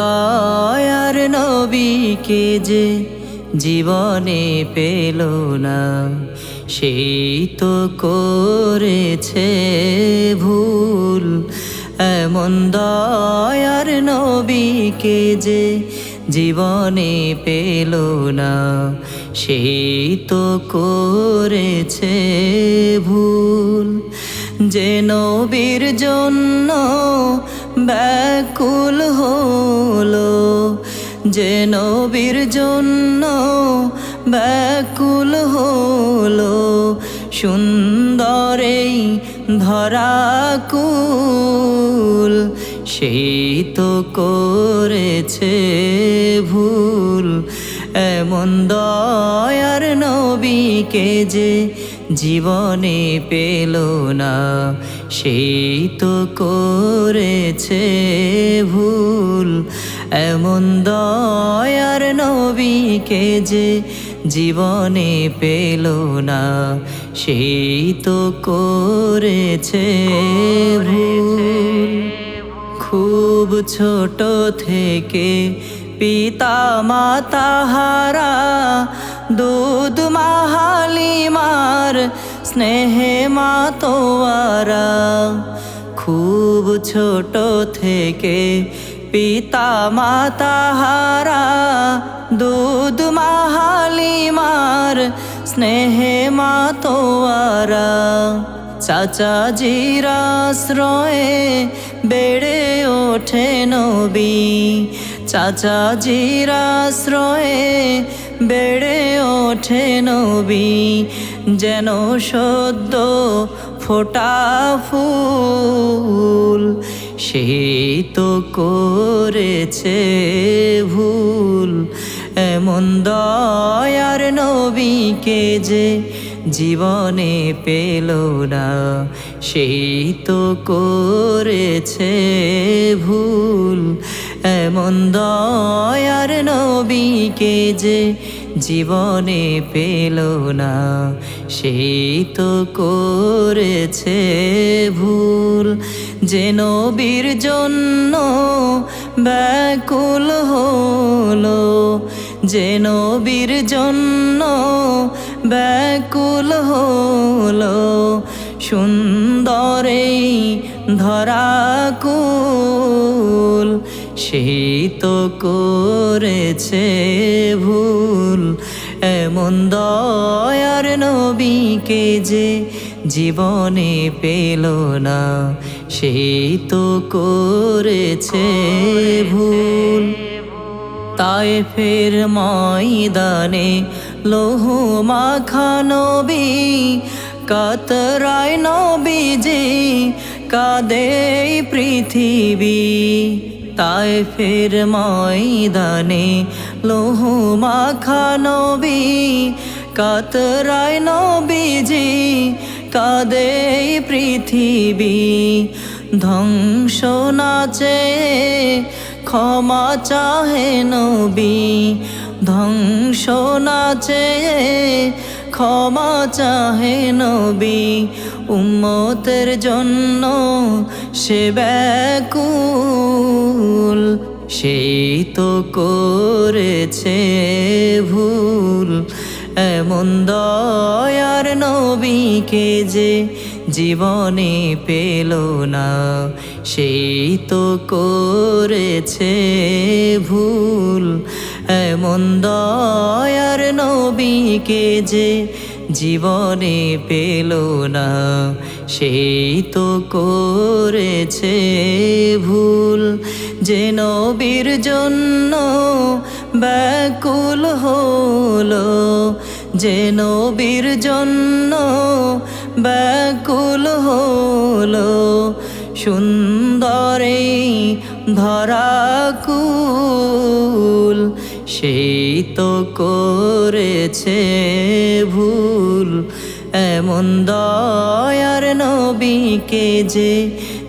দয়ার নবীকে যে জীবনে পেল না, সেই তো করেছে ভুল। এমন দয়ার নবীকে যে জীবনে পেল না, সেই তো করেছে ভুল। যে নবীর জন্য ব্যাকুল হলো যে নবীর জন্য ব্যাকুল হলো। সুন্দরেই ধরাকুল সেই তো করেছে ভুল। এমন দয়ার নবীকে যে জীবনে পেল না, সেই তো করেছে ভুল। এমন দয়ার নবীকে যে জীবনে পেল না, সেই তো করেছে খুব ছোট থেকে পিতা মাতা হারা, দুধ মাহালিমার স্নেহে মাতোয়ারা খুব ছোট থেকে পিতা মাতা হারা দুধ মাহালিমার স্নেহে মাতোয়ারা চাচা জিরাশ্রয়ে বেড়ে ওঠে নবী, চাচা জিরাশ্রয়ে বেড়ে ওঠে নবী, যেন সদ্য ফোটা ফুল। সেই তো করেছে ভুল, এমন দয়ার নবীকে যে জীবনে পেল না। সেই তো করেছে ভুল, এমন দয়ার নবীকে যে জীবনে পেল না, সেই তো করেছে ভুল। যে নবীর জন্য ব্যাকুল হলো, যে নবীর জন্য ব্যাকুল হলো সুন্দরেই ধরাকুল। সেই তো করেছে ভুল। এমন দয়ার নবীকে যে জীবনে পেল না, সেই তো করেছে ভুল। তাই ফের ময়দানে লোহ মাখা নবী, কাতরায় নবী যে কাদে পৃথিবী। তাই ফের ময়দানে লোহ মাখা নবী, কাতরায় নবীজি, কাদে পৃথিবী। ধ্বংস নাচে, ক্ষমা চাহে নবী। ধ্বংস নাচে ক্ষমা চাহে নবী, উম্মতের জন্য সে ব্যাকুল, সেই তো করেছে ভুল। এমন দয়ার নবীকে যে জীবনে পেল না, সেই তো করেছে ভুল। এমন দয়ার নবীকে যে জীবনে পেল না, সেই তো করেছে ভুল। যে নবীর জন্য ব্যাকুল হলো, যে নবীর জন্য ব্যাকুল হলো। সুন্দরেই ধরাকুল সেই তো করেছে ভুল। এমন দয়ার নবীকে যে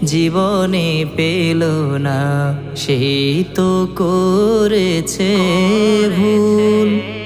জীবনে পেল না সেই তো করেছে ভুল।